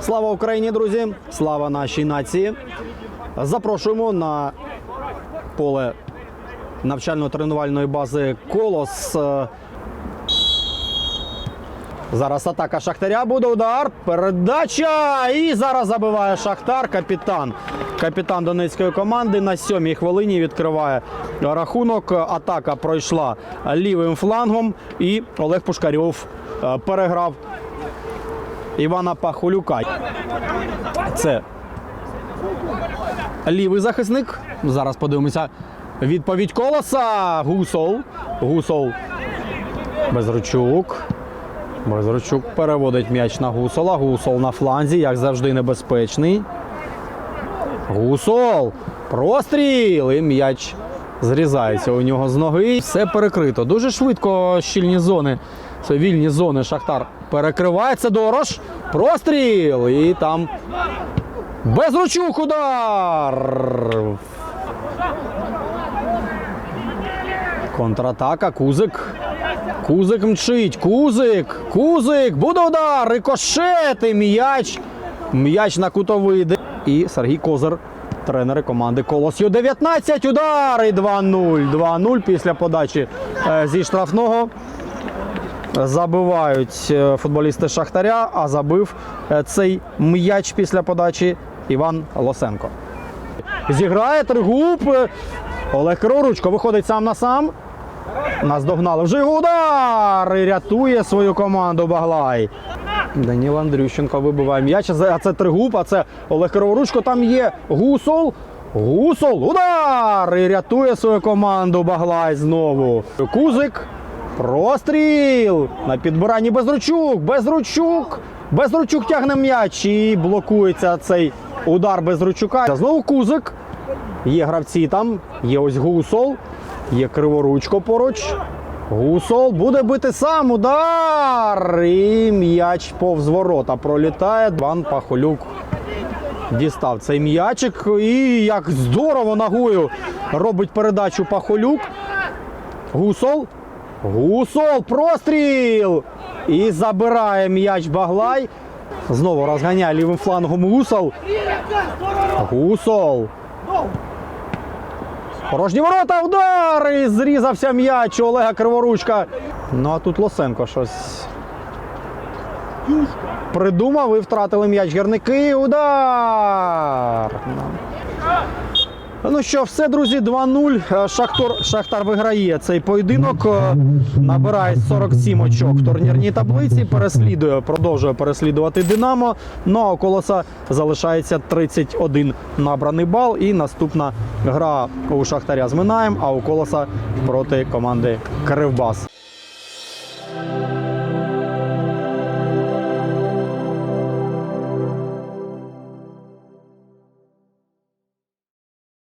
Слава Україні, друзі! Слава нашій нації! Запрошуємо на поле навчально-тренувальної бази Колос. Зараз атака Шахтаря буде удар. Передача. І зараз забиває Шахтар. Капітан. Капітан донецької команди на сьомій хвилині відкриває рахунок. Атака пройшла лівим флангом. І Олег Пушкарьов е, переграв Івана Пахолюка. Це лівий захисник. Зараз подивимося. Відповідь колоса. Гусол. Гусол. Безручук. Безручук переводить м'яч на Гусола. Гусол на фланзі, як завжди, небезпечний. Гусол. Простріл. І м'яч зрізається у нього з ноги. Все перекрито. Дуже швидко щільні зони. Це вільні зони. Шахтар перекривається. Дорож. Простріл. І там Безручук удар. Контратака. Кузик. Кузик мчить. Кузик. Кузик. Буде удар. Рикошет. І м'яч. М'яч на кутовий. йде. І Сергій Козир. Тренери команди Колос. Ю 19 удар і 2-0. 2-0 після подачі е, зі штрафного. Забивають е, футболісти Шахтаря, а забив е, цей м'яч після подачі Іван Лосенко. Зіграє тригуб. Олег Криворучко виходить сам на сам. Нас догнали. Вже його удар! І рятує свою команду Баглай. Даніл Андрющенко вибиває м'яч. А це тригуб, а це Олег Криворучко. Там є Гусол. Гусол. Удар! І рятує свою команду Баглай знову. Кузик. Простріл! На підбиранні Безручук! Безручук! Безручук тягне м'яч і блокується цей удар Безручука. Знову Кузик. Є гравці там, є ось Гусол, є Криворучко поруч. Гусол буде бити сам удар. І м'яч повз ворота пролітає. Ван Пахолюк дістав цей м'ячик. І як здорово ногою робить передачу Пахолюк. Гусол. Гусол, простріл! І забирає м'яч Баглай. Знову розганяє лівим флангом Гусол. Гусол. Порожні ворота, удар! І зрізався м'яч Олега Криворучка. Ну а тут Лосенко щось придумав і втратили м'яч гірники. Удар! Ну що, все, друзі, 2-0. Шахтар, Шахтар виграє цей поєдинок. Е, Набирає 47 очок в турнірній таблиці. Переслідує, продовжує переслідувати Динамо. Ну а у колоса залишається 31 набраний бал. І наступна гра у Шахтаря з Минаєм, а у колоса проти команди Кривбас.